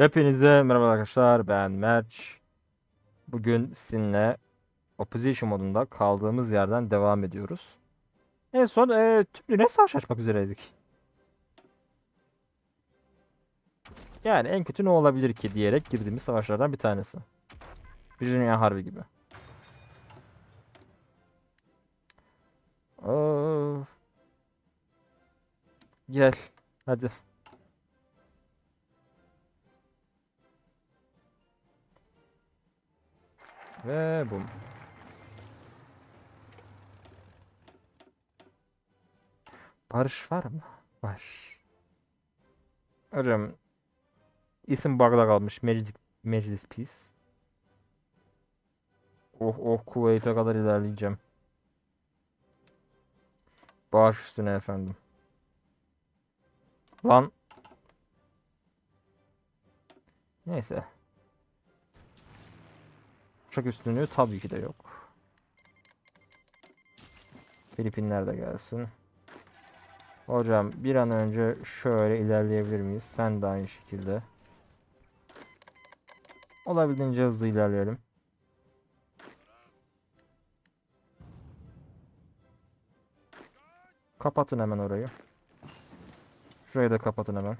Hepinize merhaba arkadaşlar ben Merç. Bugün sizinle Opposition modunda kaldığımız yerden devam ediyoruz. En son e, tüm dünya savaş açmak üzereydik. Yani en kötü ne olabilir ki diyerek girdiğimiz savaşlardan bir tanesi. Bir dünya harbi gibi. Of. Gel. Hadi. Ve bum. Barış var mı? Var. Hocam isim bug'da kalmış. Meclis, Meclis Peace. Oh oh Kuveyt'e kadar ilerleyeceğim. Baş üstüne efendim. Lan. Neyse. Uçak üstünlüğü tabii ki de yok. Filipinler de gelsin. Hocam bir an önce şöyle ilerleyebilir miyiz? Sen de aynı şekilde. Olabildiğince hızlı ilerleyelim. Kapatın hemen orayı. Şurayı da kapatın hemen.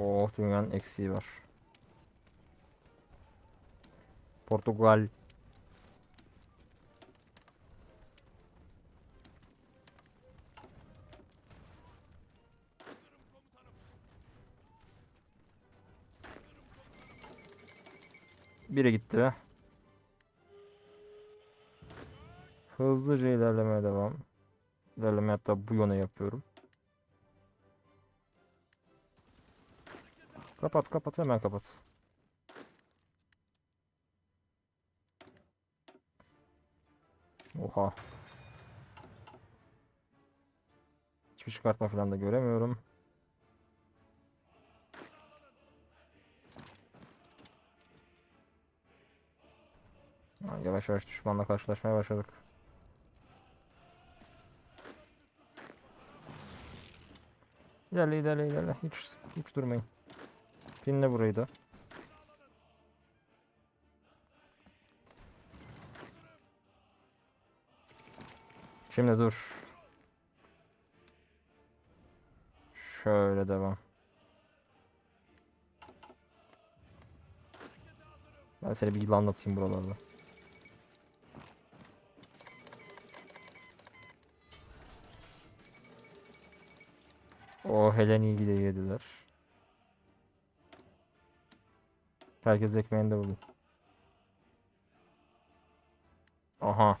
Oh dünyanın eksiği var. Portugal. Biri gitti. Hızlıca ilerlemeye devam. İlerleme hatta bu yöne yapıyorum. Kapat kapat hemen kapat. Oha. Hiçbir çıkartma falan da göremiyorum. Yavaş yavaş düşmanla karşılaşmaya başladık. İlerle ilerle ilerle. Hiç, hiç durmayın. Pinle burayı da. Şimdi dur. Şöyle devam. Ben seni bir yılanlatayım buralarda. O Helenik'i de yediler. Herkes ekmeğinde bugün. Aha.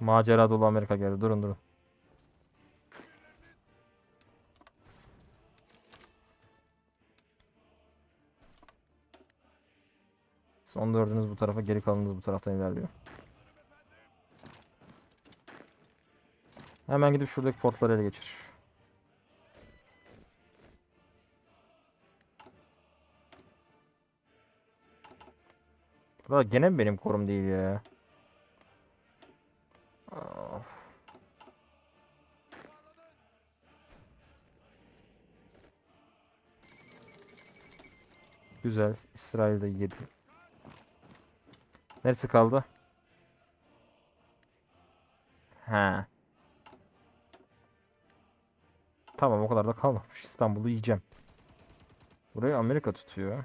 Macera dolu Amerika geldi. Durun durun. Son dördünüz bu tarafa, geri kalanınız bu taraftan ilerliyor. Hemen gidip şuradaki portları ele geçir. Valla gene benim korum değil ya? Of. Güzel. İsrail'de yedi. Neresi kaldı? Ha. Tamam o kadar da kalmamış. İstanbul'u yiyeceğim. Burayı Amerika tutuyor.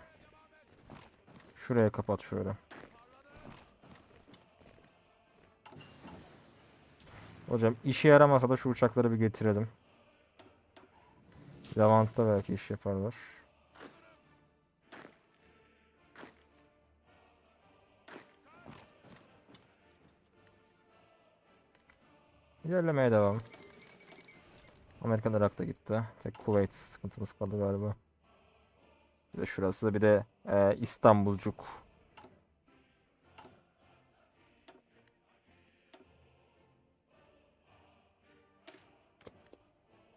Şuraya kapat şöyle. Hocam işe yaramasa da şu uçakları bir getirelim. Levant'ta belki iş yaparlar. İlerlemeye devam. Amerikan Irak'ta gitti. Tek Kuveyt sıkıntımız kaldı galiba. Bir de şurası bir de e, İstanbulcuk.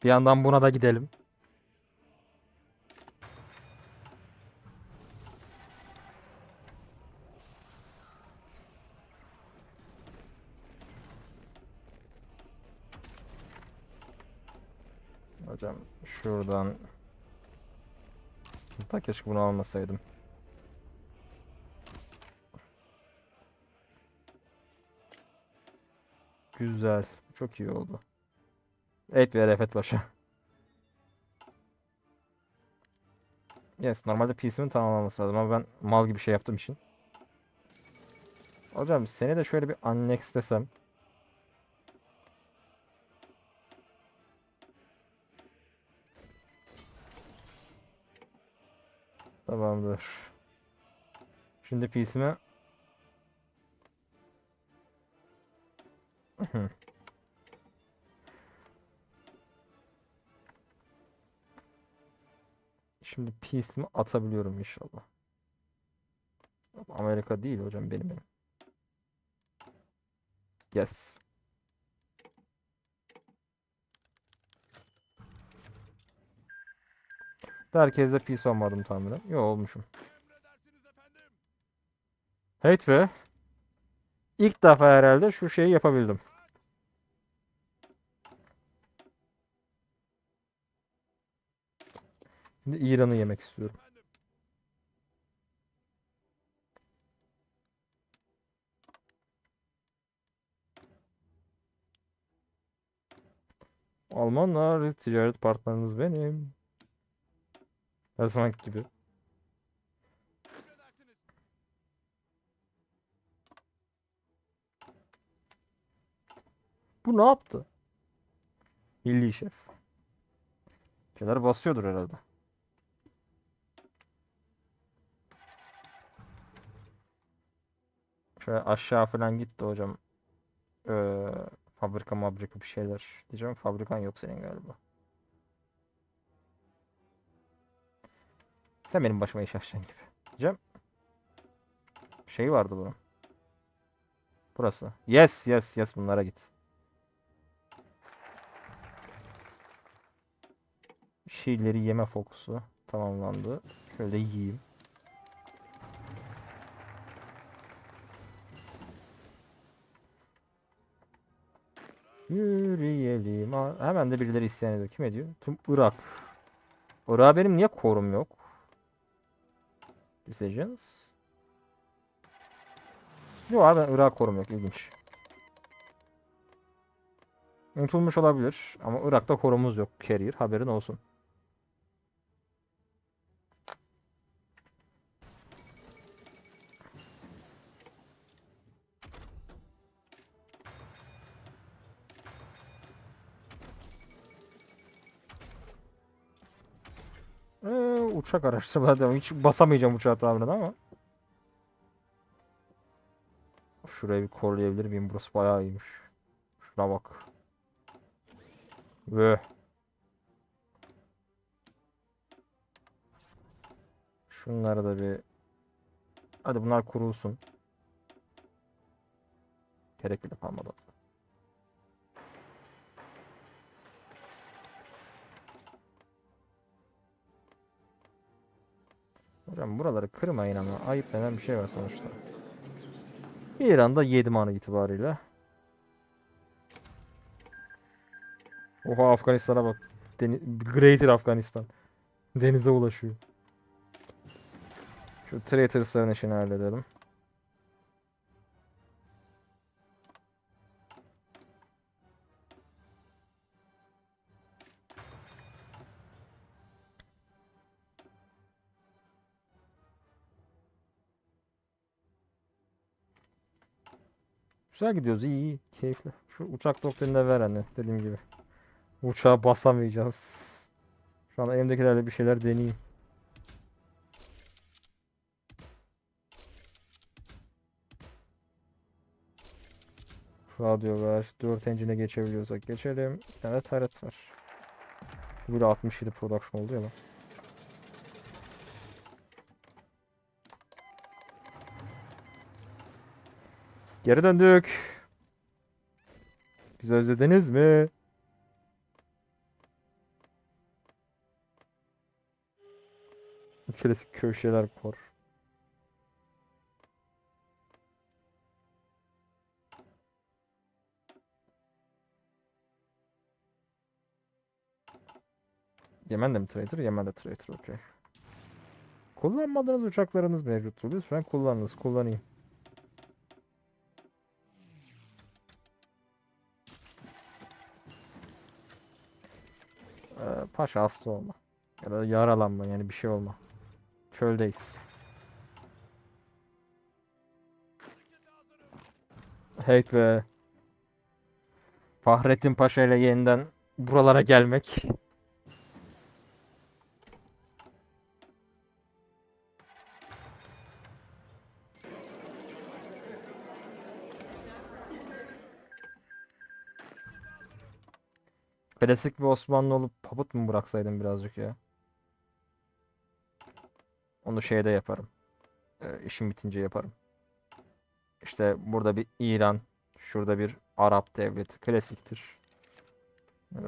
Bir yandan buna da gidelim. Hocam şuradan da keşke bunu almasaydım. Güzel. Çok iyi oldu. Evet ve Refet Paşa. Yes, normalde PC'min tamamlaması lazım ama ben mal gibi şey yaptığım için. Hocam seni de şöyle bir annexlesem. Tamamdır. Şimdi PC'me Şimdi PC'mi atabiliyorum inşallah. Amerika değil hocam benim benim. Yes. Herkeste PC olmadım tahminen. Yo olmuşum. Evet ve ilk defa herhalde şu şeyi yapabildim. Şimdi İran'ı yemek istiyorum. Almanlar ticaret partneriniz benim. Her zaman gibi. Bu ne yaptı? Milli şef. Bir Şeyler basıyordur herhalde. Şöyle aşağı falan gitti hocam. Ee, fabrika mabrika bir şeyler. Diyeceğim fabrikan yok senin galiba. Sen benim başıma iş açacaksın gibi. Diyeceğim. Şey vardı bunun. Burası. Yes yes yes bunlara git. Şeyleri yeme fokusu tamamlandı. Şöyle yiyeyim. Yürüyelim. Hemen de birileri isyan ediyor. Kim ediyor? Tüm Irak. Irak benim niye korum yok? Decisions. Yok abi Irak korum yok. İlginç. Unutulmuş olabilir ama Irak'ta korumuz yok. Carrier haberin olsun. Uçak araştırmaları devam. Hiç basamayacağım uçağı tahminen ama. Şurayı bir koruyabilir miyim? Burası bayağı iyiymiş. Şuna bak. Ve Şunları da bir Hadi bunlar kurulsun. Gerek bile kalmadı. Hocam buraları kırmayın ama ayıp denen bir şey var sonuçta. İran'da 7 an itibariyle. Oha Afganistan'a bak. Deni Greater Afganistan. Denize ulaşıyor. Şu traitors'ların işini halledelim. Güzel gidiyoruz iyi iyi keyifli. Şu uçak doktrini de ver hani dediğim gibi. Uçağa basamayacağız. Şu an elimdekilerle bir şeyler deneyeyim. Radyo var. 4 engine'e geçebiliyorsak geçelim. Bir tane taret var. Bu Böyle 67 production oldu ya lan. Geri döndük. Bizi özlediniz mi? Klasik köşeler kor. Yemen de mi traitor? Yemen de traitor. Okey. Kullanmadığınız uçaklarınız mevcuttur. Lütfen kullanınız. Kullanayım. Paşa hasta olma. Ya da yaralanma yani bir şey olma. Çöldeyiz. Heyt be. Fahrettin Paşa ile yeniden buralara gelmek. Klasik bir Osmanlı olup papıt mı bıraksaydım birazcık ya? Onu şeyde yaparım. Ee, işim bitince yaparım. İşte burada bir İran, şurada bir Arap devleti. Klasiktir.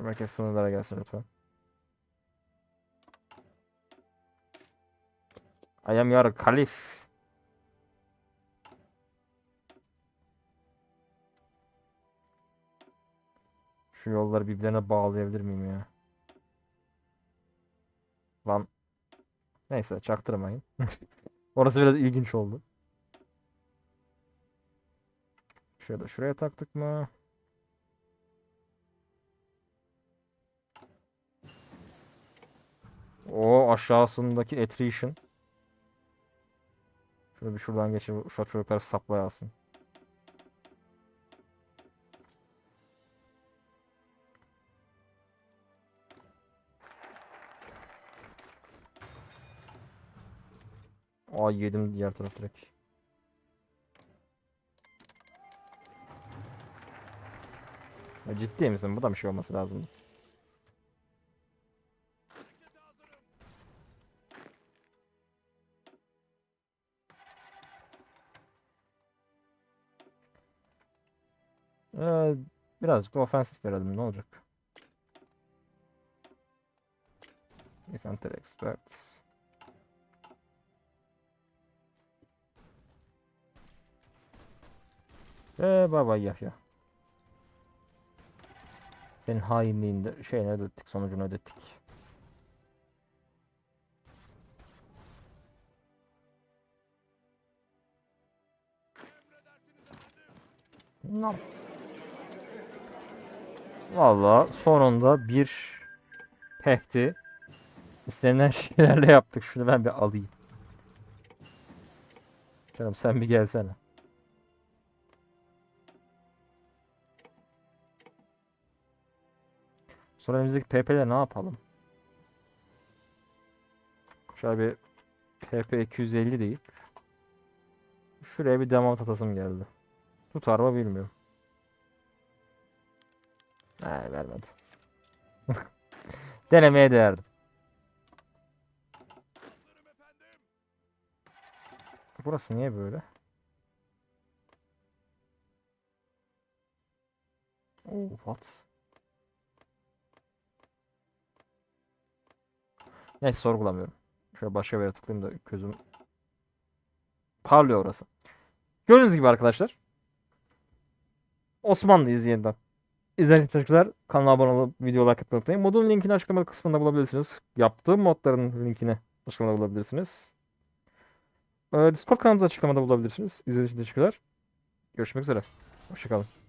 Herkes sınırlara gelsin lütfen. I am your kalif. Şu yolları birbirine bağlayabilir miyim ya? Lan. Neyse çaktırmayın. Orası biraz ilginç oldu. Şöyle şuraya taktık mı? O aşağısındaki attrition. Şöyle bir şuradan geçip şu çocukları saplaya Aa yedim diğer taraf direkt. Ya ciddi misin? Bu da bir şey olması lazım. Ee, birazcık ofensif verelim ne olacak? Infantry expert. Ve baba Yahya. Senin hainliğinde şeyini ödettik, sonucunu ödettik. No. Valla sonunda bir pekti. İstenilen şeylerle yaptık. Şunu ben bir alayım. Canım sen bir gelsene. Sonra elimizdeki PP'le ne yapalım? Şöyle bir PP 250 deyip şuraya bir demo atasım geldi. Tutar mı bilmiyorum. He vermedi. Denemeye değerdi. Burası niye böyle? Oh, what? Neyse sorgulamıyorum. Şöyle başka bir yere tıklayayım da gözüm parlıyor orası. Gördüğünüz gibi arkadaşlar. Osmanlıyız yeniden. İzleyen çocuklar kanala abone olup video like atmayı unutmayın. Modun linkini açıklama kısmında bulabilirsiniz. Yaptığım modların linkini açıklamada bulabilirsiniz. Ee, Discord kanalımızı açıklamada bulabilirsiniz. İzlediğiniz için teşekkürler. Görüşmek üzere. Hoşçakalın.